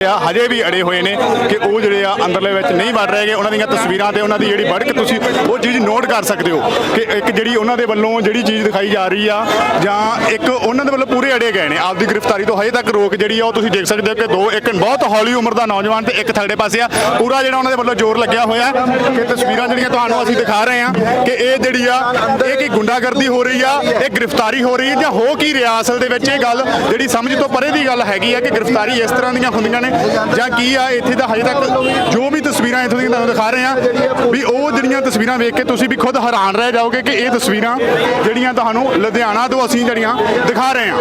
ਆ, ਹਜੇ ਵੀ ਅੜੇ ਹੋਏ ਨੇ ਕਿ ਉਹ ਜਿਹੜੇ ਆ ਅੰਦਰਲੇ ਵਿੱਚ ਨਹੀਂ ਵੜ ਰਹੇਗੇ ਉਹਨਾਂ ਦੀਆਂ ਤਸਵੀਰਾਂ ਤੇ ਉਹਨਾਂ ਦੀ ਜਿਹੜੀ ਵੜਕ ਤੁਸੀਂ ਉਹ ਚੀਜ਼ ਨੋਟ ਕਰ ਸਕਦੇ ਹੋ ਕਿ ਇੱਕ ਜਿਹੜੀ ਉਹਨਾਂ ਦੇ ਵੱਲੋਂ ਜਿਹੜੀ ਚੀਜ਼ ਦਿਖਾਈ ਜਾ ਰਹੀ ਆ, ਜਾਂ ਇੱਕ ਉਹਨਾਂ ਦੇ ਵੱਲੋਂ ਪੂਰੇ ਅੜੇ ਗਏ ਨੇ। ਆਪਦੀ ਗ੍ਰਿਫਤਾਰੀ ਤੋਂ ਹਜੇ ਤੱਕ ਰੋਕ ਜਿਹੜੀ ਆ, ਉਹ ਤੁਸੀਂ ਦੇਖ ਸਕਦੇ ਹੋ ਕਿ ਦੋ, ਇੱਕ ਬਹੁਤ ਹੌਲੀ ਉਮਰ ਦਾ ਨੌਜਵਾਨ ਤੇ ਇੱਕ ਥਰਡੇ ਪਾਸੇ ਆ। ਪੂਰਾ ਜਿਹੜਾ ਉਹਨਾਂ ਦੇ ਵੱਲੋਂ ਜ਼ੋਰ ਲੱਗਿਆ ਹੋਇਆ ਕਿ ਤਸਵੀਰਾਂ ਜਿਹੜੀਆਂ ਤੁਹਾਨੂੰ ਅਸੀਂ ਦਿਖਾ ਰਹੇ ਹਾਂ ਕਿ ਇਹ ਜਿਹੜੀ ਆ, ਇਹ ਕੀ ਗੁੰਡਾਗਰਦੀ ਹੋ ਰਹੀ ਆ, ਇਹ ਗ੍ਰਿਫਤਾਰੀ ਹੋ ਰਹੀ ਹੈ ਜਾਂ ਹੋ ਕੀ ਰਿਹਾ? ਅਸਲ ਦੇ ਵਿੱਚ ਇਹ ਗੱਲ ਜਿਹੜੀ ਸਮਝ ਤੋਂ ਪਰੇ ਦੀ ਗੱਲ ਹੈਗੀ ਆ ਕਿ ਗ੍ਰਿਫਤਾਰੀ ਇਸ ਤਰ੍ਹਾਂ ਦੀਆਂ ਹੁੰਦੀਆਂ ਨੇ ਜਾਂ ਕੀ ਆ, ਇੱਥੇ ਦਾ ਹਜੇ ਤੱਕ ਜੋ ਵੀ ਤਸਵੀਰਾਂ ਇੱਥੋਂ ਦੀਆਂ ਤੁਹਾਨੂੰ ਦਿਖਾ ਰਹੇ ਆ ਵੀ ਉਹ ਜਿਹੜੀਆਂ ਤਸਵੀਰਾਂ ਵੇਖ ਕੇ ਤੁਸੀਂ ਵੀ ਖੁਦ ਹੈਰਾਨ ਰਹਿ ਜਾਓਗੇ ਕਿ ਇਹ ਤਸਵੀਰਾਂ ਜਿਹੜੀਆਂ ਤੁਹਾਨੂੰ ਲੁਧਿਆਣਾ ਤੋਂ ਅਸੀਂ ਜਿਹੜੀਆਂ ਦਿਖਾ ਰਹੇ ਹਾਂ।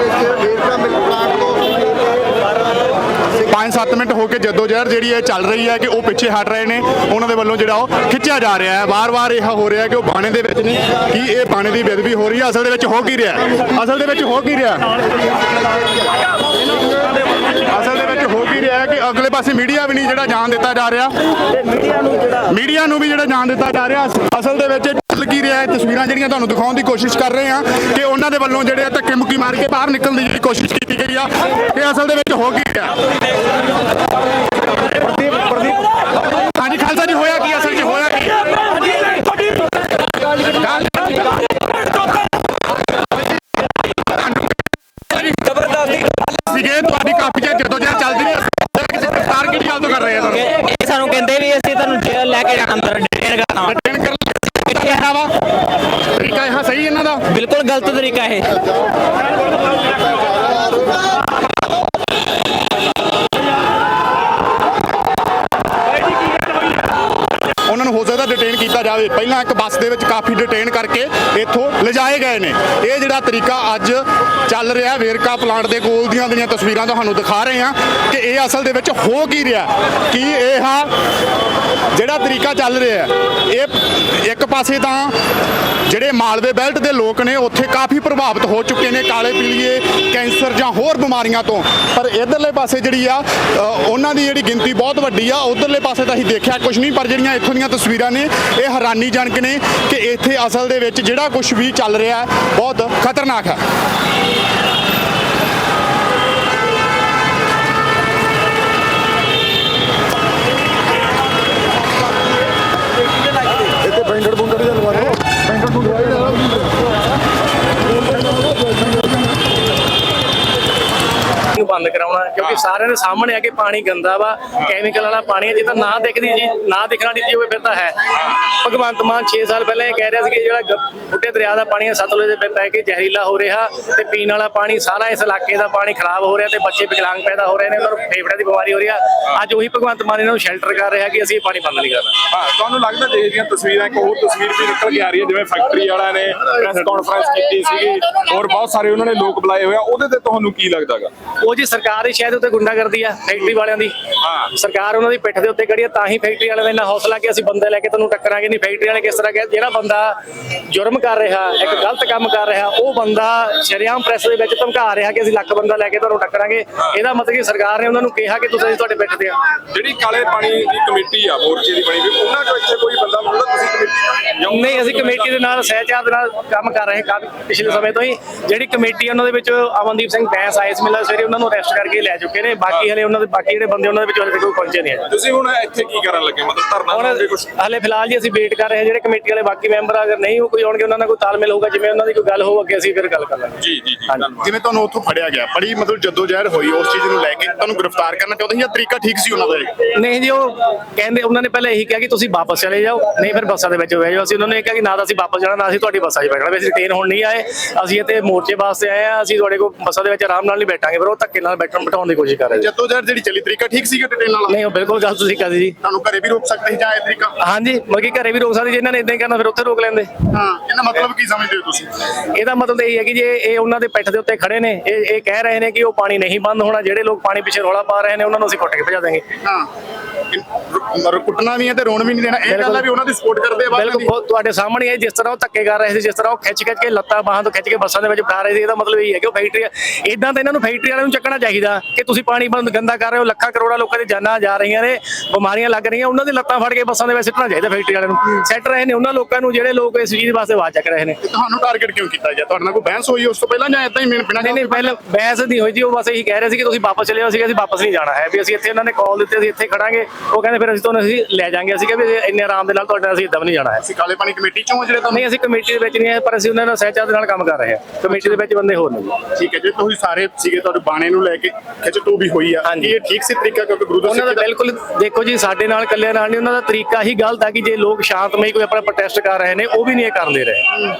5-7 ਮਿੰਟ ਹੋ ਕੇ ਜਦੋਂ ਜ਼ਹਿਰ ਜਿਹੜੀ ਹੈ ਚੱਲ ਰਹੀ ਹੈ ਕਿ ਉਹ ਪਿੱਛੇ ਹਟ ਰਹੇ ਨੇ, ਉਹਨਾਂ ਦੇ ਵੱਲੋਂ ਜਿਹੜਾ ਉਹ ਖਿੱਚਿਆ ਜਾ ਰਿਹਾ ਹੈ। ਵਾਰ-ਵਾਰ ਇਹ ਹੋ ਰਿਹਾ ਕਿ ਉਹ ਬਾਣੇ ਦੇ ਵਿੱਚ ਨੇ ਕੀ ਇਹ ਬਾਣੇ ਦੀ ਬੇਦਬੀ ਹੋ ਰਹੀ ਹੈ। ਅਸਲ ਦੇ ਵਿੱਚ ਹੋ ਕੀ ਰਿਹਾ ਅਸਲ ਦੇ ਵਿੱਚ ਹੋ ਕੀ ਰਿਹਾ ਵਿੱਚ ਹੋ ਕੀ ਅਗਲੇ ਪਾਸੇ ਮੀਡੀਆ ਵੀ ਨਹੀਂ ਜਿਹੜਾ ਜਾਣ ਦਿੱਤਾ ਜਾ ਰਿਹਾ। ਮੀਡੀਆ ਨੂੰ ਵੀ ਜਿਹੜਾ ਜਾਣ ਦਿੱਤਾ ਜਾ ਰਿਹਾ। ਅਸਲ ਦੇ ਵਿੱਚ ਚੱਲ ਕੀ ਰਿਹਾ ਹੈ ਤਸਵੀਰਾਂ ਜਿਹੜੀਆਂ ਤੁਹਾਨੂੰ ਦਿਖਾਉਣ ਦੀ ਕੋਸ਼ਿਸ਼ ਕਰ ਰਹੇ ਹਾਂ ਕਿ ਉਹਨਾਂ ਦੇ ਵੱਲੋਂ ਜਿਹੜੇ ਆ ਧੱਕੇ ਮੁੱਕੀ ਮਾਰ ਕੇ ਬਾਹਰ ਨਿਕਲਣ ਦੀ ਜਿਹੜੀ ਕੋਸ਼ਿਸ਼ ਕੀਤੀ ਗਈ ਆ ਇਹ ਅਸਲ ਦੇ ਵਿੱਚ ਹੋ ਕੀ ਰਿਹਾ? ਹਾਂਜੀ ਖਾਲਸਾ ਜੀ ਹੋਇਆ ਕੀ? ਅਸਲ 'ਚ ਹੋਇਆ ਕੀ? ਸੀਗੇ ਤੁਹਾਡੀ ਕਾਫੀ ਚਿਰ ਜਦੋਂ ਜਿਹੜਾ ਚੱਲਦੀ ਰਹੀ ਹੈ ਕਿਸੇ ਗ੍ਰਿਫਤਾਰ ਕਿਹੜੀ ਗੱਲ ਤੋਂ ਕਰ ਰਹੇ ਆ ਤੁਹਾਨੂੰ। ਇਹ ਸਾਨੂੰ ਕਹਿੰਦੇ ਵੀ ਅਸੀਂ ਤੁਹਾਨੂੰ ਜੇਲ੍ਹ ਲੈ ਕੇ ਜਾਣਾ ਅੰਦਰ ਵਾ। ਰਿਟਰਨ ਕਰ ਕਿੱਥੇ ਵਾ ਤਰੀਕਾ ਇਹ ਸਹੀ ਇਹਨਾਂ ਦਾ? ਬਿਲਕੁਲ ਗਲਤ ਤਰੀਕਾ ਇਹ। ਕੀਤਾ ਜਾਵੇ। ਪਹਿਲਾਂ ਇੱਕ ਬੱਸ ਦੇ ਵਿੱਚ ਕਾਫੀ ਡਿਟੇਨ ਕਰਕੇ ਇੱਥੋਂ ਲਿਜਾਏ ਗਏ ਨੇ। ਇਹ ਜਿਹੜਾ ਤਰੀਕਾ ਅੱਜ ਚੱਲ ਰਿਹਾ, ਵੇਰਕਾ ਪਲਾਂਟ ਦੇ ਕੋਲ ਦੀਆਂ ਦੀਆਂ ਤਸਵੀਰਾਂ ਤੁਹਾਨੂੰ ਦਿਖਾ ਰਹੇ ਹਾਂ ਕਿ ਇਹ ਅਸਲ ਦੇ ਵਿੱਚ ਹੋ ਕੀ ਰਿਹਾ। ਕੀ ਇਹ ਆ? ਜਿਹੜਾ ਤਰੀਕਾ ਚੱਲ ਰਿਹਾ ਇਹ ਇੱਕ ਪਾਸੇ ਤਾਂ ਜਿਹੜੇ ਮਾਲਵੇ ਬੈਲਟ ਦੇ ਲੋਕ ਨੇ, ਉੱਥੇ ਕਾਫੀ ਪ੍ਰਭਾਵਿਤ ਹੋ ਚੁੱਕੇ ਨੇ ਕਾਲੇ ਪੀਲੀਏ, ਕੈਂਸਰ ਜਾਂ ਹੋਰ ਬਿਮਾਰੀਆਂ ਤੋਂ। ਪਰ ਇਧਰਲੇ ਪਾਸੇ ਜਿਹੜੀ ਆ ਉਹਨਾਂ ਦੀ ਜਿਹੜੀ ਗਿਣਤੀ ਬਹੁਤ ਵੱਡੀ ਆ, ਉਧਰਲੇ ਪਾਸੇ ਤਾਂ ਅਸੀਂ ਦੇਖਿਆ ਕੁਝ ਨਹੀਂ, ਪਰ ਜਿਹੜੀਆਂ ਇੱਥੋਂ ਦੀਆਂ ਤਸਵੀਰਾਂ ਨੇ, ਇਹ ਹੈਰਾਨੀਜਨਕ ਨੇ ਕਿ ਇੱਥੇ ਅਸਲ ਦੇ ਵਿੱਚ ਜਿਹੜਾ ਕੁਝ ਵੀ ਚੱਲ ਰਿਹਾ ਬਹੁਤ ਖਤਰਨਾਕ ਹੈ। ਕਿਉਂਕਿ ਸਾਰਿਆਂ ਦੇ ਸਾਹਮਣੇ ਆ ਕਿ ਪਾਣੀ ਗੰਦਾ ਵਾ ਕੈਮੀਕਲ ਵਾਲਾ ਪਾਣੀ ਹੈ ਜੇ ਤਾਂ ਨਾ ਦਿਖਦੀ ਜੀ ਨਾ ਦਿਖਣਾ ਦੀ ਹੋਵੇ ਫਿਰ ਤਾਂ ਹੈ। ਭਗਵੰਤ ਮਾਨ 6 ਸਾਲ ਪਹਿਲਾਂ ਇਹ ਕਹਿ ਰਿਹਾ ਸੀ ਕਿ ਜਿਹੜਾ ਬੁੱਢੇ ਦਰਿਆ ਦਾ ਪਾਣੀ ਹੈ ਸਤਲੁਜ ਦੇ ਪੈ ਕੇ ਜ਼ਹਿਰੀਲਾ ਹੋ ਰਿਹਾ ਤੇ ਪੀਣ ਵਾਲਾ ਪਾਣੀ ਸਾਰਾ ਇਸ ਇਲਾਕੇ ਦਾ ਪਾਣੀ ਖਰਾਬ ਹੋ ਰਿਹਾ ਤੇ ਬੱਚੇ ਵਿਕਲਾਂਗ ਪੈਦਾ ਹੋ ਰਹੇ ਨੇ ਉਹਨਾਂ ਨੂੰ ਫੇਫੜਿਆਂ ਦੀ ਬਿਮਾਰੀ ਹੋ ਰਹੀ ਆ। ਅੱਜ ਉਹੀ ਭਗਵੰਤ ਮਾਨ ਇਹਨਾਂ ਨੂੰ ਸ਼ੈਲਟਰ ਕਰ ਰਿਹਾ ਕਿ ਅਸੀਂ ਇਹ ਪਾਣੀ ਬੰਦ ਨਹੀਂ ਕਰਨਾ। ਹਾਂ ਤੁਹਾਨੂੰ ਲੱਗਦਾ ਜੇ ਇਹਦੀਆਂ ਤਸਵੀਰਾਂ ਇੱਕ ਹੋਰ ਤਸਵੀਰ ਵੀ ਨਿਕਲ ਕੇ ਆ ਰਹੀ ਹੈ ਜਿਵੇਂ ਫੈਕਟਰੀ ਵਾਲਿਆਂ ਨੇ ਪ੍ਰੈਸ ਕਾਨਫਰੰਸ ਕੀਤੀ ਸੀਗੀ ਹੋਰ ਬਹੁਤ ਸਾਰੇ ਉਹਨਾਂ ਨੇ ਲੋਕ ਬੁਲਾਏ ਹੋਏ ਆ ਉਹਦੇ ਤੇ ਤੁਹਾਨੂੰ ਕੀ ਲੱਗਦਾਗਾ ਉਹ ਜੀ ਸਰਕਾਰ ਹੀ ਸ਼ਾਇਦ ਉੱਤੇ ਗੁੰਡਾਗਰਦੀ ਆ ਫੈਕਟਰੀ ਵਾਲਿਆਂ ਦੀ। ਹਾਂ। ਸਰਕਾਰ ਉਹਨਾਂ ਦੀ ਪਿੱਠ ਦੇ ਉੱਤੇ ਖੜੀ ਆ ਤਾਂ ਹੀ ਫੈਕਟਰੀ ਵਾਲਿਆਂ ਦਾ ਇੰਨਾ ਹੌਸਲਾ ਕਿ ਅਸੀਂ ਬੰਦੇ ਲੈ ਕੇ ਤੁਹਾਨੂੰ ਟੱਕਰਾਂਗੇ। ਨਹੀਂ ਫੈਕਟਰੀ ਵਾਲੇ ਕਿਸ ਤਰ੍ਹਾਂ ਕਹਿੰਦੇ ਜਿਹੜਾ ਬੰਦਾ ਜੁਰਮ ਕਰ ਰਿਹਾ ਇੱਕ ਗਲਤ ਕੰਮ ਕਰ ਰਿਹਾ ਉਹ ਬੰਦਾ ਸ਼ਰੇਆਮ ਪ੍ਰੈਸ ਦੇ ਵਿੱਚ ਧਮਕਾ ਰਿਹਾ ਕਿ ਅਸੀਂ ਲੱਖ ਬੰਦਾ ਲੈ ਕੇ ਤੁਹਾਨੂੰ ਟੱਕਰਾਂਗੇ। ਇਹਦਾ ਮਤਲਬ ਕਿ ਸਰਕਾਰ ਨੇ ਉਹਨਾਂ ਨੂੰ ਕਿਹਾ ਕਿ ਤੁਸੀਂ ਤੁਹਾਡੇ ਪਿੱਠ ਤੇ ਆ। ਜਿਹੜੀ ਕਾਲੇ ਪਾਣੀ ਦੀ ਕਮੇਟੀ ਆ ਮੋਰਚੇ ਦੀ ਬਣੀ ਹੋਈ ਉਹਨਾਂ ਚੋਂ ਇੱਥੇ ਕੋਈ ਬੰਦਾ ਮਿਲਦਾ ਤੁਸੀਂ ਕਮੇਟੀ ਨਹੀਂ ਅਸੀਂ ਕਮੇਟੀ ਦੇ ਨਾਲ ਸਹਿਚਾਰ ਦੇ ਨਾਲ ਕੰਮ ਕਰ ਰਹੇ ਕਾਫੀ ਪਿਛਲੇ ਸਮੇਂ ਤੋਂ ਹੀ। ਜਿਹੜੀ ਕਮੇਟੀ ਉਹਨਾਂ ਦੇ ਵਿੱਚ ਅਮਨਦੀਪ ਸਿੰਘ ਬੈਂਸ ਆਏ ਸੀ ਮਿਲਾ ਸਵੇਰੇ ਉਹਨਾਂ ਨੂੰ ਅਰੈਸਟ ਕਰਕੇ ਲੈ ਚੁੱਕੇ ਨੇ ਬਾਕੀ ਹਲੇ ਉਹਨਾਂ ਦੇ ਬਾਕੀ ਜਿਹੜੇ ਬੰਦੇ ਉਹਨਾਂ ਦੇ ਵਿੱਚ ਹਲੇ ਕੋਈ ਪਹੁੰਚੇ ਨਹੀਂ ਹੈ ਤੁਸੀਂ ਹੁਣ ਇੱਥੇ ਕੀ ਕਰਨ ਲੱਗੇ? ਮਤਲਬ ਧਰਨਾ ਦੋਗੇ ਕੁਝ ਹਾਲੇ ਫਿਲਹਾਲ ਜੀ ਅਸੀਂ ਵੇਟ ਕਰ ਰਹੇ ਹਾਂ ਜਿਹੜੇ ਕਮੇਟੀ ਵਾਲੇ ਬਾਕੀ ਮੈਂਬਰ ਅਗਰ ਨਹੀਂ ਉਹ ਕੋਈ ਆਉਣਗੇ ਉਹਨਾਂ ਨਾਲ ਕੋਈ ਤਾਲਮੇਲ ਹੋਊਗਾ ਜਿਵੇਂ ਉਹਨਾਂ ਦੀ ਕੋਈ ਗੱਲ ਹੋਊ ਅੱਗੇ ਅਸੀਂ ਫਿਰ ਗੱਲ ਕਰ ਲਾਂਗੇ। ਜੀ ਜੀ ਜੀ। ਧੰਨਵਾਦ। ਜਿਵੇਂ ਤੁਹਾਨੂੰ ਉੱਥੋਂ ਫੜਿਆ ਗਿਆ ਬੜੀ ਮਤਲਬ ਜਦੋਂ ਜ਼ਹਿਰ ਹੋਈ ਉਸ ਚੀਜ਼ ਨੂੰ ਲੈ ਕੇ ਤੁਹਾਨੂੰ ਗ੍ਰਿਫਤਾਰ ਕਰਨਾ ਚਾਹੁੰਦੇ ਸੀ ਜਾਂ ਤਰੀਕਾ ਠੀਕ ਸੀ ਉਹਨਾਂ ਦਾ? ਨਹੀਂ ਜੀ ਉਹ ਕਹਿੰਦੇ ਉਹਨਾਂ ਨੇ ਪਹਿਲਾਂ ਇਹੀ ਕਿਹਾ ਕਿ ਤੁਸੀਂ ਵਾਪਸ ਚਲੇ ਜਾਓ ਨਹੀਂ ਫਿਰ ਬੱਸਾਂ ਦੇ ਵਿੱਚ ਬਹਿ ਜਾਓ। ਅਸੀਂ ਉਹਨਾਂ ਨੇ ਕਿਹਾ ਕਿ ਨਾ ਤਾਂ ਅਸੀਂ ਵਾਪਸ ਜਾਣਾ ਨਾ ਅਸੀਂ ਤੁਹਾਡੀ ਬੱਸਾਂ 'ਚ ਬੈਠਣਾ। ਅਸੀਂ ਰਿਟੇਨ ਹੋਣ ਨਹੀਂ ਆਏ ਅਸੀਂ ਇੱਥੇ ਮੋਰਚੇ ਵਾਸਤੇ ਆਏ ਆ ਅਸੀਂ ਤੁਹਾਡੇ ਕੋਲ ਬੱਸਾਂ ਦੇ ਵਿੱਚ ਆਰਾਮ ਨਾਲ ਨਹੀਂ ਬੈਠਾਂਗੇ ਪਰ ਉਹ ਧੱਕੇ ਨਾਲ ਬੈਠਣ ਬਿਠਾਉਣ ਦੀ ਕੋਸ਼ਿਸ਼ ਕਰ ਰਹੇ ਜਦੋਂ ਜ਼ਹਿਰ ਜਿਹੜੀ ਚੱਲੀ ਤਰੀਕਾ ਠੀਕ ਸੀਗਾ ਡਿਟੇਲ ਨਾਲ? ਨਹੀਂ ਉਹ ਬਿਲਕੁਲ ਗੱਲ ਤੁਸੀਂ ਕਹਦੇ ਜੀ। ਤੁਹਾਨੂੰ ਘਰੇ ਵੀ ਰੋਕ ਸਕਦੇ ਜਾਂ ਇਹ ਤਰੀਕਾ? ਹਾਂਜੀ ਮਲਕੀ ਘਰੇ ਵੀ ਰੋਕ ਸਕਦੇ ਜੇ ਇਹਨਾਂ ਨੇ ਇਦਾਂ ਹੀ ਕਰਨਾ ਫਿਰ ਉੱਥੇ ਰੋਕ ਲੈਂਦੇ। ਹਾਂ ਇਹਦਾ ਮਤਲਬ ਕੀ ਸਮਝਦੇ ਹੋ ਤੁਸੀਂ? ਇਹਦਾ ਮਤਲਬ ਇਹ ਹੈ ਕਿ ਜੇ ਇਹ ਉਹਨਾਂ ਦੇ ਪਿੱਠ ਦੇ ਉੱਤੇ ਖੜੇ ਨੇ ਇਹ ਇਹ ਕਹਿ ਰਹੇ ਨੇ ਕਿ ਉਹ ਪਾਣੀ ਨਹੀਂ ਬੰਦ ਹੋਣਾ ਜਿਹੜੇ ਲੋਕ ਪਾਣੀ ਪਿੱਛੇ ਰੌਲਾ ਪਾ ਰਹੇ ਨੇ ਉਹਨਾਂ ਨੂੰ ਅਸੀਂ ਕੁੱਟ ਕੇ ਭਜਾ ਦੇਵਾਂਗੇ ਹਾਂ। ਰ- ਕੁੱਟਣਾ ਵੀ ਹੈ ਤੇ ਰੋਣ ਵੀ ਨਹੀਂ ਦੇਣਾ। ਇਹ ਗੱਲ ਹੈ ਵੀ ਉਹਨਾਂ ਦੀ ਸਪੋਰਟ ਕਰਦੇ ਆ ਬਾਅਦ ਬਿਲਕੁਲ ਤੁਹਾਡੇ ਸਾਹਮਣੇ ਹੈ ਜਿਸ ਤਰ੍ਹਾਂ ਉਹ ਧੱਕੇ ਕਰ ਰਹੇ ਸੀ ਜਿਸ ਤਰ੍ਹਾਂ ਉਹ ਖਿੱਚ ਖਿੱਚ ਕੇ ਲੱਤਾਂ ਬਾਹਾਂ ਤੋਂ ਖਿੱਚ ਕੇ ਬੱਸਾਂ ਦੇ ਵਿੱਚ ਬਿਠਾ ਰਹੇ ਸੀ ਇਹਦਾ ਮਤਲਬ ਇਹ ਹੈ ਕਿ ਉਹ ਫੈਕਟਰੀ ਇਦਾਂ ਤਾਂ ਇਹਨਾਂ ਨੂੰ ਫੈਕਟਰੀ ਵਾਲਿਆਂ ਨੂੰ ਚੱਕਣਾ ਚਾਹੀਦਾ ਕਿ ਤੁਸੀਂ ਪਾਣੀ ਬੰਦ ਗੰਦਾ ਕਰ ਰਹੇ ਹੋ ਲੱਖਾਂ ਕਰੋੜਾਂ ਲੋਕਾਂ ਦੀ ਜਾਨਾਂ ਜਾ ਰਹੀਆਂ ਨੇ ਬਿਮਾਰੀਆਂ ਲੱਗ ਰਹੀਆਂ ਉਹਨਾਂ ਦੀ ਲੱਤਾਂ ਫੜ ਕੇ ਬੱਸਾਂ ਦੇ ਵਿੱਚ ਸਿੱਟਣਾ ਚਾਹੀਦਾ ਫੈਕਟਰੀ ਵਾਲਿਆਂ ਨੂੰ। ਸੈੱਟ ਰਹੇ ਨੇ ਉਹਨਾਂ ਲੋਕਾਂ ਨੂੰ ਜਿਹੜੇ ਲੋਕ ਇਸ ਚੀਜ਼ ਵਾਸਤੇ ਆਵਾਜ਼ ਚੱਕ ਰਹੇ ਨੇ। ਤੁਹਾਨੂੰ ਟਾਰਗੇਟ ਕਿਉਂ ਕੀਤਾ ਗਿਆ? ਤੁਹਾਡੇ ਨਾਲ ਕੋਈ ਬਹਿਸ ਹੋਈ ਉਸ ਤੋਂ ਪਹਿਲਾਂ ਜਾਂ ਇਦਾਂ ਹੀ ਬਿਨਾਂ ਨਹੀਂ ਨਹੀਂ ਪਹਿਲਾਂ ਬਹਿਸ ਨਹੀਂ ਹੋਈ ਜੀ ਉਹ ਬਸ ਇਹੀ ਕਹਿ ਰਹੇ ਸੀ ਕਿ ਤੁਸੀਂ ਵਾਪਸ ਚਲੇ ਜਾਓ ਸੀ ਅਸੀਂ ਵਾਪਸ ਨਹੀਂ ਜਾਣਾ ਹੈ ਵੀ ਅਸੀਂ ਇੱਥੇ ਉਹਨਾਂ ਨੇ ਕਾਲ ਦਿੱਤੇ ਅਸੀਂ ਇੱਥੇ ਖੜਾਂਗੇ ਉਹ ਕਹਿੰਦੇ ਫਿਰ ਅਸੀਂ ਤੁਹਾਨੂੰ ਅਸੀਂ ਲੈ ਜਾਾਂਗੇ। ਅਸੀਂ ਕਿਹਾ ਵੀ ਇੰਨੇ ਆਰਾਮ ਦੇ ਨਾਲ ਤੁਹਾਡੇ ਨਾਲ ਅਸੀਂ ਇੱਦਾਂ ਵੀ ਨਹੀਂ ਜਾਣਾ ਹੈ। ਅਸੀਂ ਕਾਲੇ ਪਾਣੀ ਕਮੇਟੀ ਚੋਂ ਜਿਹੜੇ ਤੁਹਾਨੂੰ ਨਹੀਂ ਅਸੀਂ ਕਮੇਟੀ ਦੇ ਵਿੱਚ ਨਹੀਂ ਹੈ ਪਰ ਅਸੀਂ ਉਹਨਾਂ ਨਾਲ ਸਹਿਚਾਰ ਦੇ ਨਾਲ ਕੰਮ ਕਰ ਰਹੇ ਹਾਂ। ਕਮੇਟੀ ਦੇ ਵਿੱਚ ਬੰਦੇ ਹੋਰ ਨੇ। ਠੀਕ ਹੈ ਜੇ ਤੁਸੀਂ ਸਾਰੇ ਸੀਗੇ ਤੁਹਾਡੇ ਬਾਣੇ ਨੂੰ ਲੈ ਕੇ ਖਿੱਚਤੂ ਵੀ ਹੋਈ ਆ। ਇਹ ਠੀਕ ਸੀ ਤਰੀਕਾ ਕਿਉਂਕਿ ਗੁਰੂ ਦਾ ਉਹਨਾਂ ਦਾ ਬਿਲਕੁਲ ਦੇਖੋ ਜੀ ਸਾਡੇ ਨਾਲ ਇਕੱਲਿਆਂ ਨਾਲ ਨਹੀਂ ਉਹਨਾਂ ਦਾ ਤਰੀਕਾ ਹੀ ਗਲਤ ਆ ਕਿ ਜੇ ਲੋਕ ਸ਼ਾਂਤਮਈ ਕੋਈ ਆਪਣਾ ਪ੍ਰੋਟੈਸਟ ਕਰ ਰਹੇ ਨੇ ਉਹ ਵੀ ਨਹੀਂ ਇਹ ਕਰਨ ਦੇ ਰਹੇ।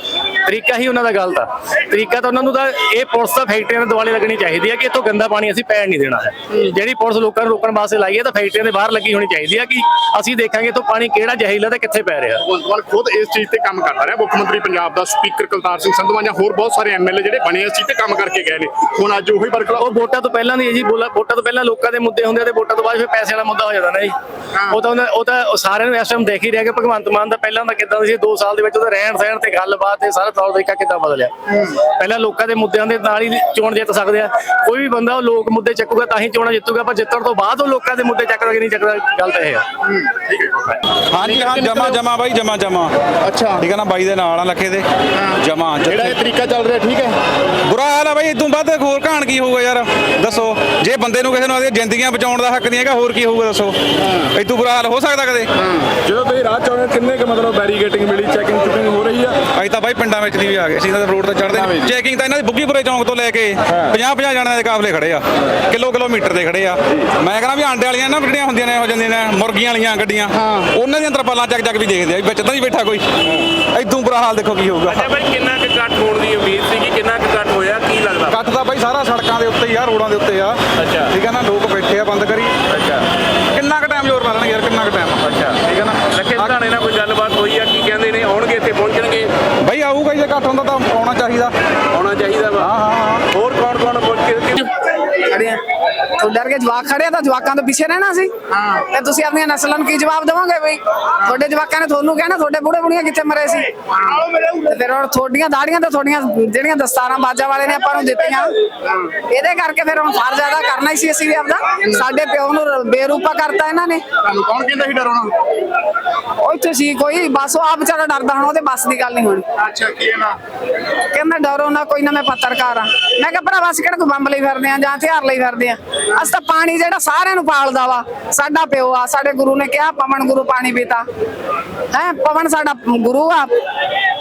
ਤਰੀਕਾ ਹੀ ਉਹਨਾਂ ਦਾ ਗਲਤ ਆ। ਤਰੀਕਾ ਤਾਂ ਉਹਨਾਂ ਨੂੰ ਤਾਂ ਇਹ ਪੁਲਿਸ ਦਾ ਫੈਕਟਰੀਆਂ ਦੇ ਦੁਆਲੇ ਲੱਗਣੀ ਚਾਹੀਦੀ ਹੈ ਕਿ ਇੱਥੋਂ ਗੰਦਾ ਪਾਣੀ ਅਸੀਂ ਪੈਣ ਨਹੀਂ ਦੇਣਾ ਹੈ। ਜਿਹੜੀ ਪੁਲਿਸ ਲੋਕਾਂ ਨੂੰ ਰੋਕਣ ਵਾਸਤੇ ਲਾਈ ਹੈ ਤਾਂ ਫੈਕਟਰੀਆਂ ਦੇ ਬਾਹਰ ਲੱਗੀ ਹੋਣੀ ਚਾਹੀਦੀ ਹੈ ਕਿ ਅਸੀਂ ਦੇਖਾਂਗੇ ਇੱਥੋਂ ਪਾਣੀ ਕਿਹੜਾ ਜ਼ਹਿਰੀਲਾ ਤੇ ਕਿੱਥੇ ਪੈ ਰਿਹਾ। ਭਗਵੰਤ ਖੁਦ ਇਸ ਚੀਜ਼ ਤੇ ਕੰਮ ਕਰਦਾ ਰਿਹਾ। ਮੁੱਖ ਮੰਤਰੀ ਪੰਜਾਬ ਦਾ ਸਪੀਕਰ ਕੁਲਤਾਰ ਸਿੰਘ ਸੰਧਵਾ ਜਾਂ ਹੋਰ ਬਹੁਤ ਸਾਰੇ ਐਮਐਲਏ ਜਿਹੜੇ ਬਣੇ ਇਸ ਚੀਜ਼ ਤੇ ਕੰਮ ਕਰਕੇ ਗਏ ਨੇ। ਹੁਣ ਅੱਜ ਉਹੀ ਬਰਕਲਾ ਉਹ ਵੋਟਾਂ ਤੋਂ ਪਹਿਲਾਂ ਦੀ ਹੈ ਜੀ ਬੋਲਾ ਵੋਟਾਂ ਤੋਂ ਪਹਿਲਾਂ ਲੋਕਾਂ ਦੇ ਮੁੱਦੇ ਹੁੰਦੇ ਆ ਤੇ ਵੋਟਾਂ ਤੋਂ ਬਾਅਦ ਫਿਰ ਪੈਸੇ ਵਾਲਾ ਮੁੱਦਾ ਹੋ ਜਾਂਦਾ ਨਾ ਜੀ। ਉਹ ਤਾਂ ਉਹ ਤਾਂ ਸਾਰਿਆਂ ਨੂੰ ਇਸ ਟਾਈਮ ਦੇਖ ਹੀ ਰਿਹਾ ਕਿ ਭਗਵੰਤ ਮਾਨ ਦਾ ਪਹਿਲਾਂ ਦਾ ਕਿਦਾਂ ਸੀ 2 ਸਾਲ ਦੇ ਵਿੱਚ ਉਹਦਾ ਰਹਿਣ ਸਹਿਣ ਤੇ ਗੱਲਬਾਤ ਤੇ ਸਾਰਾ ਤੌਰ ਤਰੀਕਾ ਕਿਦਾਂ ਬਦਲਿਆ। ਪਹਿਲਾਂ ਲੋਕਾਂ ਦੇ ਮੁੱਦਿਆਂ ਦੇ ਨਾਲ ਹੀ ਚੋਣ ਜਿੱਤ ਸਕਦੇ ਆ। ਕੋਈ ਵੀ ਬੰਦਾ ਉਹ ਲੋਕ ਮੁੱਦੇ ਚੱਕੂਗਾ ਤਾਂ ਹੀ ਚੋਣਾਂ ਜਿੱਤੂਗਾ ਪਰ ਜਿੱਤਣ ਤੋਂ ਬਾਅਦ ਉਹ ਲੋਕਾਂ ਦੇ ਮੁੱਦੇ ਚੱਕਦਾ ਕਿ ਨਹੀਂ ਚੱਕਦਾ ਗੱਲ ਤਾਂ ਇਹ ਆ। ਹਾਂਜੀ ਹਾਂ ਜਮਾ ਜਮਾ ਬਾਈ ਜਮਾ ਜਮਾ। ਅੱਛਾ। ਠੀਕ ਹੈ ਨਾ ਬਾਈ ਦੇ ਨਾਲ ਆ ਲੱਖੇ ਦੇ। ਜਮਾ ਜਿਹੜਾ ਇਹ ਤਰੀਕਾ ਚੱਲ ਰਿਹਾ ਠੀਕ ਹੈ? ਬੁਰਾ ਹਾਲ ਆ ਬਾਈ ਇਦੋਂ ਵੱਧ ਹੋਰ ਕਹਾਣ ਕੀ ਹੋਊਗਾ ਯਾਰ? ਦੱਸੋ। ਜੇ ਬੰਦੇ ਨੂੰ ਕਿਸੇ ਨੂੰ ਆਪਣੀਆਂ ਜ਼ਿੰਦਗੀਆਂ ਬਚਾਉਣ ਦਾ ਹੱਕ ਨਹੀਂ ਹੈਗਾ ਹੋਰ ਕੀ ਹੋਊਗਾ ਦੱਸੋ? ਇਦੋਂ ਬੁਰਾ ਹਾਲ ਹੋ ਸਕਦਾ ਕਦੇ? ਜਦੋਂ ਤੁਸੀਂ ਰਾਹ ਚ ਆਉਂਦੇ ਹੋ, ਕਿੰਨੇ ਕੁ ਮਤਲਬ ਬੈਰੀਗੇਟਿੰਗ ਮਿਲੀ ਚੈਕਿੰਗ ਚੁਕਿੰਗ ਹੋ ਰਹੀ ਆ? ਅਸੀਂ ਤਾਂ ਬਾਈ ਪਿੰਡਾਂ ਵਿੱਚ ਦੀ ਵੀ ਆ ਗਏ। ਅਸੀਂ ਤਾਂ ਰੋਡ ਤੇ ਚੜਦੇ ਚੈਕਿੰਗ ਤਾਂ ਇਹਨਾਂ ਦੀ ਬੁੱਗੀਪੁਰੇ ਚੌਂਕ ਤੋਂ ਲੈ ਕੇ 50 50 ਜਣਿਆਂ ਦੇ ਕਾਫਲੇ ਖੜੇ ਆ। ਕਿਲੋ ਕਿਲੋਮੀਟਰ ਦੇ ਖੜੇ ਆ। ਮੈਂ ਕਹਿੰਦਾ ਵੀ ਆਂਡੇ ਵਾਲੀਆਂ ਨਾ ਜਿਹੜੀਆਂ ਹੁੰਦੀਆਂ ਨੇ ਹੋ ਜਾਂਦੀਆਂ ਨੇ। ਮੁਰਗੀਆਂ ਵਾਲੀਆਂ ਗੱਡੀਆਂ। ਉਹਨਾਂ ਦੀਆਂ ਤਰਪਾਲਾਂ ਚੱਕ ਚੱਕ ਵੀ ਦੇਖਦੇ ਆ ਵੀ ਵਿੱਚ ਤਾਂ ਨਹੀਂ ਬੈਠਾ ਕੋਈ। ਇਦੋਂ ਬੁਰਾ ਹਾਲ ਦੇਖੋ ਕੀ ਹੋਊਗਾ। ਭਾਈ ਕਿੰਨਾ ਕੁ ਕੱਟ ਹੋਣ ਦੀ ਉਮੀਦ ਸੀਗੀ? ਕਿੰਨਾ ਕੁ ਕੱਟ ਹੋਇਆ? ਕੀ ਲੱਗਦਾ? ਕੱਟ ਤਾਂ ਬਾਈ ਸਾਰਾ ਸੜਕਾਂ ਦੇ ਉੱਤੇ ਹੀ ਆ ਰੋਡਾਂ ਦੇ ਉੱਤੇ ਆ। ਅੱਛਾ। ਠੀਕ ਹੈ ਨਾ ਲੋਕ ਬੈਠੇ ਆ ਬੰਦ ਕਰੀ। ਅੱਛਾ। ਕਿੰਨਾ ਕੁ ਟਾਈਮ ਜ਼ੋਰ ਮਾਰਨਗੇ ਯਾਰ ਕਿੰਨਾ ਕੁ ਟਾਈਮ ਅੱਛਾ। ਠੀਕ ਹੈ ਨਾ? ਲੱਖੇ ਧਾਣੇ ਨਾਲ ਕੋਈ ਗੱਲਬਾਤ ਹੋਈ ਆ? ਕੀ ਕਹਿੰਦੇ ਨੇ? ਆਉਣਗੇ ਇੱਥੇ ਪਹੁੰਚਣਗੇ? ਬਾਈ ਆਊਗਾ ਜੇ ਘੱਟ ਹੁੰਦਾ ਤਾਂ ਆਉਣਾ ਚਾਹੀਦਾ। ਆਉਣਾ ਚਾਹੀਦਾ ਵਾ। ਹਾਂ ਹਾਂ ਹਾਂ ਹੋਰ ਕੌਣ ਕੌਣ ਪਹੁੰਚ ਕੇ ਖੜੇ ਆ। ਤੋਂ ਡਰ ਕੇ ਜਵਾਕ ਖੜੇ ਆ ਤਾਂ ਜਵਾਕਾਂ ਤੋਂ ਪਿੱਛੇ ਰਹਿਣਾ ਸੀ। ਹਾਂ। ਤੇ ਤੁਸੀਂ ਆਪਣੀਆਂ ਨਸਲਾਂ ਨੂੰ ਕੀ ਜਵਾਬ ਦੇਵੋਗੇ ਬਈ? ਤੁਹਾਡੇ ਜਵਾਕਾਂ ਨੇ ਤੁਹਾਨੂੰ ਕਹਿਣਾ ਤੁਹਾਡੇ ਬੁੜੇ ਬੁੜੀਆਂ ਕਿੱਥੇ ਮਰੇ ਸੀ? ਤੇ ਫਿਰ ਹੁਣ ਤੁਹਾਡੀਆਂ ਦਾੜੀਆਂ ਤੇ ਤੁਹਾਡੀਆਂ ਜਿਹੜੀਆਂ ਦਸਤਾਰਾਂ ਬਾਜਾਂ ਵਾਲੇ ਨੇ ਆਪਾਂ ਨੂੰ ਦਿੱਤੀਆਂ। ਇਹਦੇ ਕਰਕੇ ਫਿਰ ਹੁਣ ਫਰ ਜ਼ਿਆਦਾ ਕਰਨਾ ਹੀ ਸੀ ਅਸੀਂ ਵੀ ਆਪਦਾ। ਸਾਡੇ ਪਿਓ ਨੂੰ ਬੇਰੂਪਾ ਕਰਤਾ ਇਹਨਾਂ ਨੇ। ਤੁਹਾਨੂੰ ਕੌਣ ਕਹਿੰਦਾ ਸੀ ਡਰਾਉਣਾ ਉਹ ਇੱਥੇ ਸੀ ਕੋਈ ਬਸ ਉਹ ਆਪ ਵਿਚਾਰਾ ਡਰਦਾ ਹੁਣ ਉਹਦੇ ਬਸ ਦੀ ਗੱਲ ਨਹੀਂ ਹੋਣੀ। ਅੱਛਾ ਕੀ ਹੈ ਨਾ? ਕਹਿੰਦਾ ਡਰੋ ਨਾ ਕੋਈ ਨਾ ਮੈਂ ਪੱਤਰਕਾਰ ਆ। ਮੈਂ ਕਿਹਾ, ਭਰਾਵਾ, ਅਸੀਂ ਕਿਹੜਾ ਕੋਈ ਬੰਬ ਲਈ ਫਿਰਦੇ ਆ ਜਾਂ ਹਥਿਆਰ ਲਈ ਫਿਰਦੇ ਆ? ਅਸੀਂ ਤਾਂ ਪਾਣੀ ਜਿਹੜਾ ਸਾਰਿਆਂ ਨੂੰ ਪਾਲਦਾ ਵਾ, ਸਾਡਾ ਪਿਓ ਆ, ਸਾਡੇ ਗੁਰੂ ਨੇ ਕਿਹਾ, ਪਵਨ ਗੁਰੂ ਪਾਣੀ ਪੀਤਾ। ਹੈ, ਪਵਨ ਸਾਡਾ ਗੁਰੂ ਆ।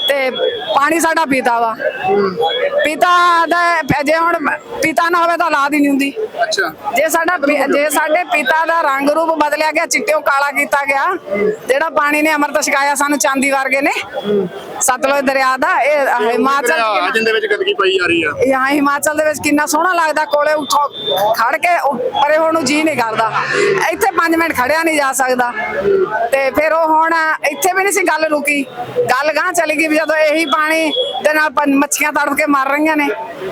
ਤੇ ਪਾਣੀ ਸਾਡਾ ਪੀਤਾ ਵਾ। ਪਿਤਾ ਦਾ ਜੇ ਹੁਣ ਪਿਤਾ ਨਾ ਹੋਵੇ ਤਾਂ ਔਲਾਦ ਹੀ ਨਹੀਂ ਹੁੰਦੀ। ਅੱਛਾ। ਜੇ ਸਾਡਾ ਜੇ ਸਾਡੇ ਪਿਤਾ ਦਾ ਰੰਗ ਰੂਪ ਬਦਲਿਆ ਗਿਆ ਚਿੱਟਿਓਂ ਕਾਲਾ ਕੀਤਾ ਗਿਆ ਜਿਹੜਾ ਪਾਣੀ ਨੇ ਅੰਮ੍ਰਿਤ ਛਕਾਇਆ ਸਾਨੂੰ ਚਾਂਦੀ ਵਰਗੇ ਨੇ। ਸਤਲੁਜ ਦਰਿਆ ਦਾ ਇਹ ਹਿਮਾਚਲ ਦੇ ਵਿੱਚ ਗੰਦਗੀ ਪਈ ਜਾ ਰਹੀ ਆ। यहाँ ਹਿਮਾਚਲ ਦੇ ਵਿੱਚ ਕਿੰਨਾ ਸੋਹਣਾ ਲੱਗਦਾ ਕੋਲੇ ਉੱਥੋਂ ਖੜ ਕੇ ਪਰੇ ਹੋਣ ਨੂੰ ਜੀ ਨਹੀਂ ਕਰਦਾ। ਇੱਥੇ 5 ਮਿੰਟ ਖੜਿਆ ਨਹੀਂ ਜਾ ਸਕਦਾ। ਤੇ ਫਿਰ ਉਹ ਹੁਣ ਇੱਥੇ ਵੀ ਨਹੀਂ ਸੀ ਗੱਲ ਰੁਕੀ। ਗੱਲ ਗਾਂ ਚਲੀ ਗਈ ਵੀ ਜਦੋਂ ਇਹੀ ਪਾਣੀ ਦੇ ਨਾਲ ਮੱਛੀਆਂ ਤੜਫ ਕੇ ਮਰ ਰਹੀਆਂ ਨੇ।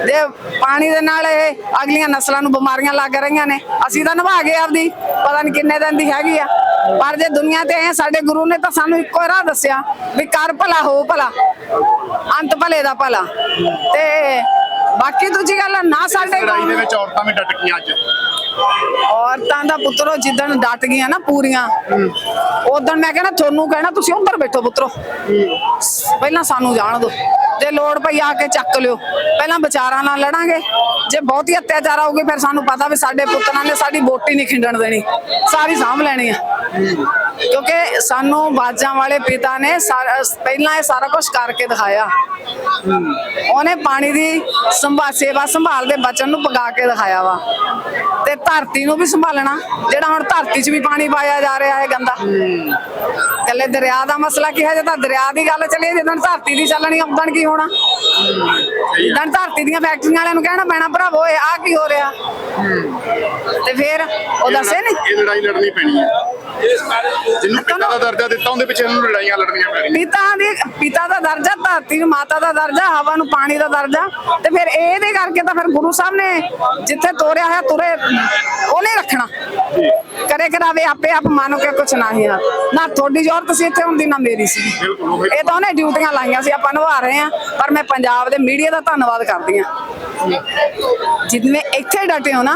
ਜੇ ਪਾਣੀ ਦੇ ਨਾਲ ਇਹ ਅਗਲੀਆਂ ਨਸਲਾਂ ਨੂੰ ਬਿਮਾਰੀਆਂ ਲੱਗ ਰਹੀਆਂ ਨੇ, ਅਸੀਂ ਤਾਂ ਨਿਭਾ ਗਏ ਆਪਦੀ। ਪਤਾ ਨਹੀਂ ਕਿੰਨੇ ਦਿਨ ਦੀ ਹੈਗੀ ਆ। ਪਰ ਜੇ ਦੁਨੀਆ ਤੇ ਆਏ ਸਾਡੇ ਗੁਰੂ ਨੇ ਤਾਂ ਸਾਨੂੰ ਇੱਕੋ ਰਾਹ ਦੱਸਿਆ ਵੀ ਕਰ ਭਲਾ, ਹੋ ਭਲਾ। ਅੰਤ ਭਲੇ ਦਾ ਭਲਾ। ਤੇ ਬਾਕੀ ਦੂਜੀ ਗੱਲ ਨਾ ਸਾਡੇ ਲੜਾਈ ਦੇ ਵਿੱਚ ਔਰਤਾਂ ਵੀ ਡਟ ਗਈਆਂ ਅੱਜ। ਔਰਤਾਂ ਦਾ ਪੁੱਤਰੋ ਜਿੱਦਣ ਡਟ ਗਈਆਂ ਨਾ ਪੂਰੀਆਂ ਉਦੋਂ ਮੈਂ ਕਹਿੰਦਾ ਤੁਹਾਨੂੰ ਕਹਿਣਾ ਤੁਸੀਂ ਉੱਧਰ ਬੈਠੋ ਪੁੱਤਰੋ। ਪਹਿਲਾਂ ਸਾਨੂੰ ਜਾਣ ਦਿਓ। ਜੇ ਲੋੜ ਪਈ ਆ ਕੇ ਚੱਕ ਲਿਓ। ਪਹਿਲਾਂ ਵਿਚਾਰਾਂ ਨਾਲ ਲੜਾਂਗੇ। ਜੇ ਬਹੁਤੀ ਅਤਿਆਚਾਰ ਆਊਗੀ, ਫਿਰ ਸਾਨੂੰ ਪਤਾ ਵੀ ਸਾਡੇ ਪੁੱਤਰਾਂ ਨੇ ਸਾਡੀ ਵੋਟੀ ਨਹੀਂ ਖਿੰਡਣ ਦੇਣੀ। ਸਾਰੀ ਸਾਂਭ ਲੈਣੀ ਆ। ਕਿਉਂਕਿ ਸਾਨੂੰ ਬਾਜਾਂ ਵਾਲੇ ਪਿਤਾ ਨੇ ਸਾਰਾ- ਪਹਿਲਾਂ ਇਹ ਸਾਰਾ ਕੁਝ ਕਰਕੇ ਦਿਖਾਇਆ। ਉਹਨੇ ਪਾਣੀ ਦੀ ਸੰਭਾ, ਸੇਵਾ ਸੰਭਾਲ ਦੇ ਬਚਨ ਨੂੰ ਪਗਾ ਕੇ ਦਿਖਾਇਆ ਵਾ। ਤੇ ਧਰਤੀ ਨੂੰ ਵੀ ਸੰਭਾਲਣਾ, ਜਿਹੜਾ ਹੁਣ ਧਰਤੀ 'ਚ ਵੀ ਪਾਣੀ ਪਾਇਆ ਜਾ ਰਿਹਾ ਹੈ ਗੰਦਾ। ਕੱਲੇ ਦਰਿਆ ਦਾ ਮਸਲਾ ਕੀ ਹੈ? ਜੇ ਤਾਂ ਦਰਿਆ ਦੀ ਗੱਲ ਚੱਲੇ ਜਦੋਂ ਧਰਤੀ ਦੀ ਚੱਲਣੀ ਉਦੋਂ ਕੀ ਹੋਣਾ? ਜਦੋਂ ਧਰਤੀ ਦੀਆਂ ਫੈਕਟਰੀਆਂ ਵਾਲਿਆਂ ਨੂੰ ਕਹਿਣਾ ਪੈਣਾ ਭਰਾਵੋ ਇਹ ਆ ਕੀ ਹੋ ਰਿਹਾ? ਤੇ ਫਿਰ ਉਹ ਦੱਸੇ ਨਹੀਂ? ਇਹ ਲੜਾਈ ਲੜਨੀ ਪੈਣੀ ਹੈ। ਜਿਹਨੂੰ ਪਿਤਾ ਦਾ ਦਰਜਾ ਦਿੱਤਾ ਉਹਦੇ ਪਿੱਛੇ ਇਹਨੂੰ ਲੜਾਈਆਂ ਲੜਨੀਆਂ ਪੈਣੀਆਂ। ਪਿਤਾ ਦੀ ਪਿਤਾ ਦਾ ਦਰਜਾ ਧਰਤੀ ਨੂੰ ਮਾਤਾ ਦਾ ਦਰਜਾ ਹਵਾ ਨੂੰ ਪਾਣੀ ਦਾ ਦਰਜਾ। ਤੇ ਫਿਰ ਇਹਦੇ ਕਰਕੇ ਤਾਂ ਫਿਰ ਗੁਰੂ ਸਾਹਿਬ ਨੇ ਜਿੱਥੇ ਤੋਰਿਆ ਹੋਇਆ ਤੁਰੇ ਉਹਨੇ ਰੱਖਣਾ। ਕਰੇ ਕਰਾਵੇ ਆਪੇ ਆਪ ਮਾਨੋ ਕਿ ਕੁਛ ਨਹੀਂ ਆ। ਨਾ ਤੁਹਾਡੀ ਜ਼ਰੂਰਤ ਸੀ ਇੱਥੇ ਹੁੰਦੀ ਨਾ ਮੇਰੀ ਸੀ। ਇਹ ਤਾਂ ਉਹਨੇ ਡਿਊਟੀਆਂ ਲਾਈਆਂ ਸੀ ਆਪਾਂ ਨਿਭਾ ਰਹੇ ਆ ਪਰ ਮੈਂ ਪੰਜਾਬ ਦੇ ਮੀਡੀਆ ਦਾ ਧੰਨਵਾਦ ਕਰਦੀ ਆ ਜਿੰਨੇ ਇੱਥੇ ਡਟੇ ਹੋ ਨਾ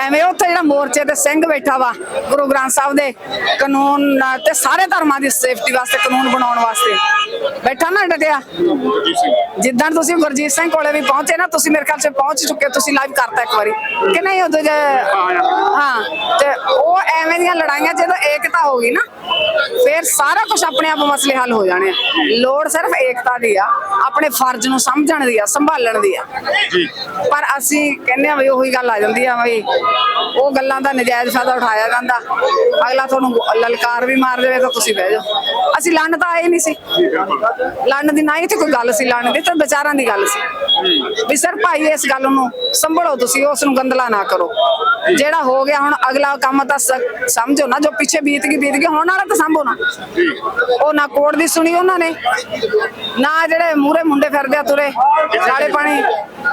ਐਵੇਂ ਉੱਥੇ ਜਿਹੜਾ ਮੋਰਚੇ ਤੇ ਸਿੰਘ ਬੈਠਾ ਵਾ ਗੁਰੂ ਗ੍ਰੰਥ ਸਾਹਿਬ ਦੇ ਕਾਨੂੰਨ ਤੇ ਸਾਰੇ ਧਰਮਾਂ ਦੀ ਸੇਫਟੀ ਵਾਸਤੇ ਕਾਨੂੰਨ ਬਣਾਉਣ ਵਾਸਤੇ। ਬੈਠਾ ਨਾ ਡਟਿਆ। ਜਿੱਦਾਂ ਤੁਸੀਂ ਗੁਰਜੀਤ ਸਿੰਘ ਕੋਲੇ ਵੀ ਪਹੁੰਚੇ ਨਾ ਤੁਸੀਂ ਮੇਰੇ ਖਿਆਲ 'ਚ ਪਹੁੰਚ ਚੁੱਕੇ ਤੁਸੀਂ ਲਾਈਵ ਕਰਤਾ ਇੱਕ ਵਾਰੀ। ਕਿ ਨਹੀਂ ਉਦੋਂ ਜੇ ਹਾਂ ਤੇ ਉਹ ਐਵੇਂ ਦੀਆਂ ਲੜਾਈਆਂ ਜਦੋਂ ਏਕਤਾ ਹੋ ਗਈ ਨਾ ਫਿਰ ਸਾਰਾ ਕੁਝ ਆਪਣੇ ਆਪ ਮਸਲੇ ਹੱਲ ਹੋ ਜਾਣੇ ਆ। ਲੋੜ ਸਿਰਫ ਏਕਤਾ ਦੀ ਆ ਆਪਣੇ ਫਰਜ਼ ਨੂੰ ਸਮਝਣ ਦੀ ਆ ਸੰਭਾਲਣ ਦੀ ਆ। ਪਰ ਅਸੀਂ ਕਹਿੰਦੇ ਆ ਵੀ ਉਹੀ ਗੱਲ ਆ ਜਾਂਦੀ ਆ ਵੀ ਉਹ ਗੱਲਾਂ ਦਾ ਨਜਾਇਜ਼ ਫਾਇਦਾ ਉਠਾਇਆ ਜਾਂਦਾ। ਅਗਲਾ ਤੁਹਾਨੂੰ ਲਲਕਾਰ ਵੀ ਮਾਰ ਦੇਵੇ ਤਾਂ ਤੁਸੀਂ ਬਹਿ ਜਾਓ। ਅਸੀਂ ਲੜਨ ਤਾਂ ਆਏ ਨਹੀਂ ਸੀ। ਲੜਨ ਦੀ ਨਾ ਹੀ ਤੇ ਕੋਈ ਗੱਲ ਸੀ ਲੜਨ ਦੀ ਤਾਂ ਵਿਚਾਰਾਂ ਦੀ ਗੱਲ ਸੀ। ਵੀ ਸਰ ਭਾਈ ਇਸ ਗੱਲ ਨੂੰ ਸੰਭਲੋ ਤੁਸੀਂ ਉਸ ਨੂੰ ਗੰਦਲਾ ਨਾ ਕਰੋ। ਜਿਹੜਾ ਹੋ ਗਿਆ ਹੁਣ ਅਗਲਾ ਕੰਮ ਤਾਂ ਸਮਝੋ ਨਾ ਜੋ ਪਿੱਛੇ ਬੀਤ ਗਈ ਬੀਤ ਗਈ, ਹੁਣ ਵਾਲਾ ਤਾਂ ਸੰਭੋ ਨਾ। ਉਹ ਨਾ ਕੋਰਟ ਦੀ ਸੁਣੀ ਉਹਨਾਂ ਨੇ, ਨਾ ਜਿਹੜੇ ਮੂਰੇ ਮੁੰਡੇ ਫਿਰਦੇ ਆ ਤੁਰੇ ਕਾਲੇ ਪਾਣੀ।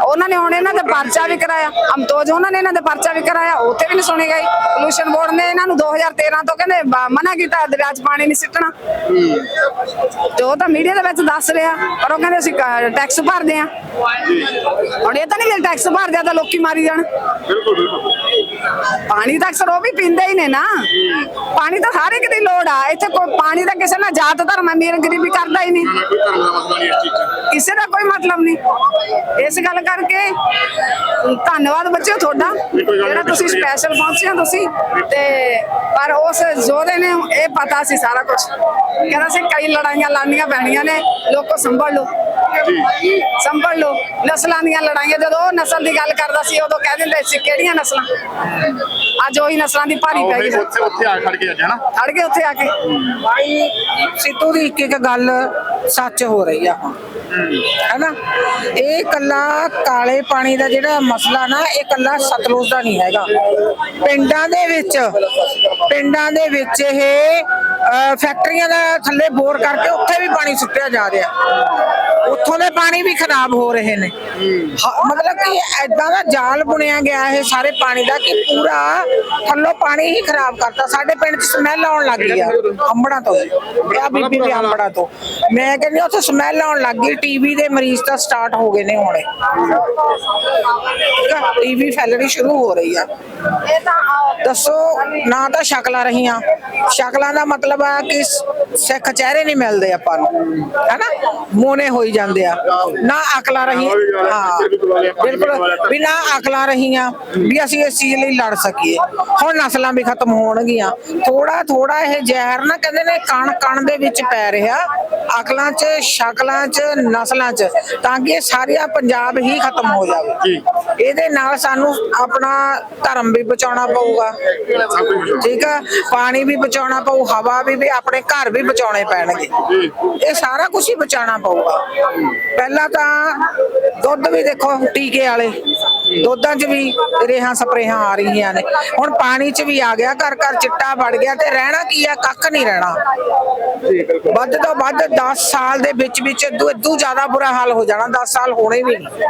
ਉਹਨਾਂ ਨੇ ਹੁਣ ਇਹਨਾਂ ਦੇ ਪਰਚਾ ਵੀ ਕਰਾਇਆ। ਅਮਤੋਜ ਉਹਨਾਂ ਨੇ ਇਹਨਾਂ ਦੇ ਪਰਚਾ ਵੀ ਕਰਾਇਆ, ਉੱਥੇ ਵੀ ਨਹੀਂ ਸੁਣੀ ਗਈ। ਪੋਲੂਸ਼ਨ ਬੋਰਡ ਨੇ ਇਹਨਾਂ ਨੂੰ 2013 ਤੋਂ ਕਹਿੰਦੇ ਮਨਾ ਕੀਤਾ ਦਰਿਆ 'ਚ ਪਾਣੀ ਨਹੀਂ ਸਿੱਟਣਾ। ਤੇ ਉਹ ਤਾਂ ਮੀਡੀਆ ਦੇ ਵਿੱਚ ਦੱਸ ਰਿਹਾ, ਪਰ ਉਹ ਕਹਿੰਦੇ ਅਸੀਂ ਟੈਕਸ ਭਰਦੇ ਆ ਹੁਣ ਇਹ ਤਾਂ ਨਹੀਂ ਕਿ ਟੈਕਸ ਭਰਦੇ ਆ ਤਾਂ ਲੋਕੀ ਮਾਰੀ ਜਾਣ। ਪਾਣੀ ਤਾਂ ਅਕਸਰ ਉਹ ਵੀ ਪੀਂਦੇ ਹੀ ਨੇ ਨਾ। ਪਾਣੀ ਤਾਂ ਹਰ ਇੱਕ ਦੀ ਲੋੜ ਆ। ਇੱਥੇ ਕੋਈ ਪਾਣੀ ਦਾ ਕਿਸੇ ਨਾਲ ਜਾਤ ਧਰਮ ਅਮੀਰ ਗਰੀਬੀ ਕਰਦਾ ਹੀ ਨਹੀਂ। ਕਿਸੇ ਦਾ ਕੋਈ ਮਤਲਬ ਨਹੀਂ। ਇਸ ਗੱਲ ਕਰਕੇ ਧੰਨਵਾਦ ਬੱਚਿਓ ਤੁਹਾਡਾ। ਜਿਹੜਾ ਤੁਸੀਂ ਸਪੈਸ਼ਲ ਪਹੁੰਚੇ ਹੋ ਤੁਸੀਂ ਤੇ ਪਰ ਉਸ ਯੋਧੇ ਨੇ ਇਹ ਪਤਾ ਸੀ ਸਾਰਾ ਕੁਝ ਕਹਿੰਦਾ ਸੀ ਕਈ ਲੜਾਈਆਂ ਲੜਨੀਆਂ ਪੈਣੀਆਂ ਨੇ ਲੋਕੋ ਸੰਭਲ। ਲਓ ਸੰਭਲ ਲਓ। ਨਸਲਾਂ ਦੀਆਂ ਲੜਾਈਆਂ ਜਦੋਂ ਉਹ ਨਸਲ ਦੀ ਗੱਲ ਕਰਦਾ ਸੀ ਉਦੋਂ ਕਹਿ ਦਿੰਦੇ ਸੀ ਕਿਹੜੀਆਂ ਨਸਲਾਂ? ਅੱਜ ਉਹੀ ਨਸਲਾਂ ਦੀ ਭਾਰੀ ਪੈ ਗਈ ਉੱਥੇ ਉੱਥੇ ਆ ਖੜ ਕੇ ਅੱਜ ਹਨਾ? ਖੜ ਗਏ ਉੱਥੇ ਆ ਕੇ। ਭਾਈ ਸਿੱਧੂ ਦੀ ਇੱਕ ਇੱਕ ਗੱਲ ਸੱਚ ਹੋ ਰਹੀ ਆ ਹੁਣ। ਹੈਨਾ? ਇਹ ਕੱਲਾ ਕਾਲੇ ਪਾਣੀ ਦਾ ਜਿਹੜਾ ਮਸਲਾ ਨਾ ਇਹ ਕੱਲਾ ਸਤਲੁਜ ਦਾ ਨਹੀਂ ਹੈਗਾ। ਪਿੰਡਾਂ ਦੇ ਵਿੱਚ ਪਿੰਡਾਂ ਦੇ ਵਿੱਚ ਇਹ ਫੈਕਟਰੀਆਂ ਦਾ ਥੱਲੇ ਬੋਰ ਕਰਕੇ ਉੱਥੇ ਵੀ ਪਾਣੀ ਸੁੱਟਿਆ ਜਾ ਰਿਹਾ। ਉੱਥੋਂ ਦੇ ਪਾਣੀ ਵੀ ਖਰਾਬ ਹੋ ਰਹੇ ਨੇ। ਹ- ਮਤਲਬ ਕਿ ਐਦਾਂ ਦਾ ਜਾਲ ਬੁਣਿਆ ਗਿਆ ਇਹ ਸਾਰੇ ਪਾਣੀ ਦਾ ਕਿ ਪੂਰਾ ਥੱਲੋਂ ਪਾਣੀ ਹੀ ਖਰਾਬ ਕਰਤਾ। ਸਾਡੇ ਪਿੰਡ 'ਚ ਸਮੈਲ ਆਉਣ ਲੱਗ ਗਈ ਆ ਅੰਬੜਾਂ ਤੋਂ। ਆ ਬੀਬੀ ਦੇ ਅੰਬੜਾਂ ਤੋਂ। ਮੈਂ ਕਹਿੰਦੀ ਹਾਂ ਉੱਥੇ ਸਮੈਲ ਆਉਣ ਲੱਗ ਗਈ। ਟੀਵੀ ਦੇ ਮਰੀਜ਼ ਤਾਂ ਸਟਾਰਟ ਹੋ ਗਏ ਨੇ ਹੁਣੇ। ਟੀਵੀ ਫੈਲਣੀ ਸ਼ੁਰੂ ਹੋ ਰਹੀ ਆ। ਦੱਸੋ ਨਾ ਤਾਂ ਸ਼ਕਲਾਂ ਰਹੀਆਂ। ਸ਼ਕਲਾਂ ਦਾ ਮਤਲਬ ਆ ਕਿ ਸ- ਸਿੱਖ ਚਿਹਰੇ ਨਹੀਂ ਮਿਲਦੇ ਆਪਾਂ ਨੂੰ। ਹੈਨਾ? ਮੋਨੇ ਹੋਈ ਜਾਂਦੇ ਆ। ਨਾ ਅਕਲਾਂ ਰਹੀ ਹਾਂ ਬਿਲਕੁਲ। ਵੀ ਨਾ ਅਕਲਾਂ ਰਹੀਆਂ ਵੀ ਅਸੀਂ ਇਸ ਚੀਜ਼ ਲਈ ਲੜ ਸਕੀਏ। ਹੁਣ ਨਸਲਾਂ ਵੀ ਖਤਮ ਹੋਣਗੀਆਂ। ਥੋੜਾ ਥੋੜਾ ਇਹ ਜ਼ਹਿਰ ਨਾ ਕਹਿੰਦੇ ਨੇ ਕਣ ਕਣ ਦੇ ਵਿੱਚ ਪੈ ਰਿਹਾ। ਅਕਲਾਂ 'ਚ ਸ਼ਕਲਾਂ 'ਚ ਨਸਲਾਂ 'ਚ। ਤਾਂ ਕਿ ਸਾਰੀਆ ਪੰਜਾਬ ਹੀ ਖਤਮ ਹੋ ਜਾਵੇ। ਇਹਦੇ ਨਾਲ ਸਾਨੂੰ ਆਪਣਾ ਧਰਮ ਵੀ ਬਚਾਉਣਾ ਪਊਗਾ। ਠੀਕ ਆ? ਪਾਣੀ ਵੀ ਬਚਾਉਣਾ ਪਊ ਹਵਾ ਵੀ ਵੀ ਆਪਣੇ ਘਰ ਵੀ ਬਚਾਉਣੇ ਪੈਣਗੇ। ਇਹ ਸਾਰਾ ਕੁਝ ਹੀ ਬਚਾਉਣਾ ਪਊਗਾ। ਪਹਿਲਾਂ ਤਾਂ ਦੁੱਧ ਵੀ ਦੇਖੋ ਟੀਕੇ ਵਾਲੇ। ਦੁੱਧਾਂ 'ਚ ਵੀ ਰੇਹਾਂ ਸਪਰੇਹਾਂ ਆ ਰਹੀਆਂ ਨੇ। ਹੁਣ ਪਾਣੀ 'ਚ ਵੀ ਆ ਗਿਆ, ਘਰ ਘਰ ਚਿੱਟਾ ਵੜ ਗਿਆ ਤੇ ਰਹਿਣਾ ਕੀ ਆ? ਕੱਖ ਨਹੀਂ ਰਹਿਣਾ। ਵੱਧ ਤੋਂ ਵੱਧ 10 ਸਾਲ ਦੇ ਵਿੱਚ ਵਿੱਚ ਇਦੂ ਜ਼ਿਆਦਾ ਬੁਰਾ ਹਾਲ ਹੋ ਜਾਣਾ 10 ਸਾਲ ਹੋਣੇ ਵੀ ਨਹੀਂ।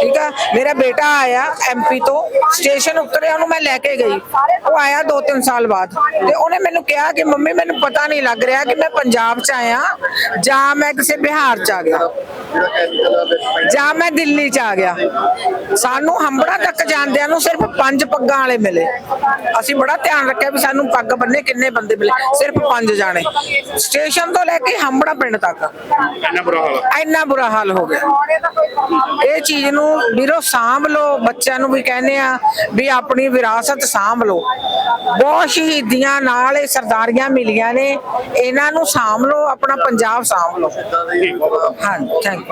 ਠੀਕ ਆ? ਮੇਰਾ ਬੇਟਾ ਆਇਆ ਐਮਪੀ ਤੋਂ, ਸਟੇਸ਼ਨ ਉਤਰਿਆ, ਉਹਨੂੰ ਮੈਂ ਲੈ ਕੇ ਗਈ। ਉਹ ਆਇਆ 2-3 ਸਾਲ ਬਾਅਦ ਤੇ ਉਹਨੇ ਮੈਨੂੰ ਕਿਹਾ ਕਿ ਮੰਮੀ, ਮੈਨੂੰ ਪਤਾ ਨਹੀਂ ਲੱਗ ਰਿਹਾ ਕਿ ਮੈਂ ਪੰਜਾਬ 'ਚ ਆਇਆ, ਜਾਂ ਮੈਂ ਕਿਸੇ ਬਿਹਾਰ 'ਚ ਆ ਗਿਆ, ਜਾਂ ਮੈਂ ਦਿੱਲੀ 'ਚ ਆ ਗਿਆ। ਸਾਨੂੰ ਹੰਬੜਾ ਤੱਕ ਜਾਂਦਿਆਂ ਨੂੰ ਸਿਰਫ ਪੰਜ ਪੱਗਾਂ ਵਾਲੇ ਮਿਲੇ। ਅਸੀਂ ਬੜਾ ਧਿਆਨ ਰੱਖਿਆ ਵੀ ਸਾਨੂੰ ਪੱਗ ਬੰਨੇ ਕਿੰਨੇ ਬੰਦੇ ਮਿਲੇ ਸਿਰਫ ਪੰਜ ਜਾਣੇ। ਸਟੇਸ਼ਨ ਤੋਂ ਲੈ ਕੇ ਹੰਬੜਾ ਪਿੰਡ ਤੱਕ। ਇੰਨਾ ਬੁਰਾ ਹਾਲ ਆ। ਇੰਨਾ ਬੁਰਾ ਹਾਲ ਹੋ ਗਿਆ। ਇਹ ਚੀਜ਼ ਨੂੰ ਵੀਰੋ ਸਾਂਭ ਲਓ ਬੱਚਿਆਂ ਨੂੰ ਵੀ ਕਹਿੰਦੇ ਆ ਵੀ ਆਪਣੀ ਵਿਰਾਸਤ ਸਾਂਭ ਲਓ। ਬਹੁਤ ਸ਼ਹੀਦੀਆਂ ਨਾਲ ਇਹ ਸਰਦਾਰੀਆਂ ਮਿਲੀਆਂ ਨੇ। ਇਹਨਾਂ ਨੂੰ ਸਾਂਭ ਲਓ ਆਪਣਾ ਪੰਜਾਬ ਸਾਂਭ ਲਓ। ਹਾਂ ਥੈਂਕ ਯੂ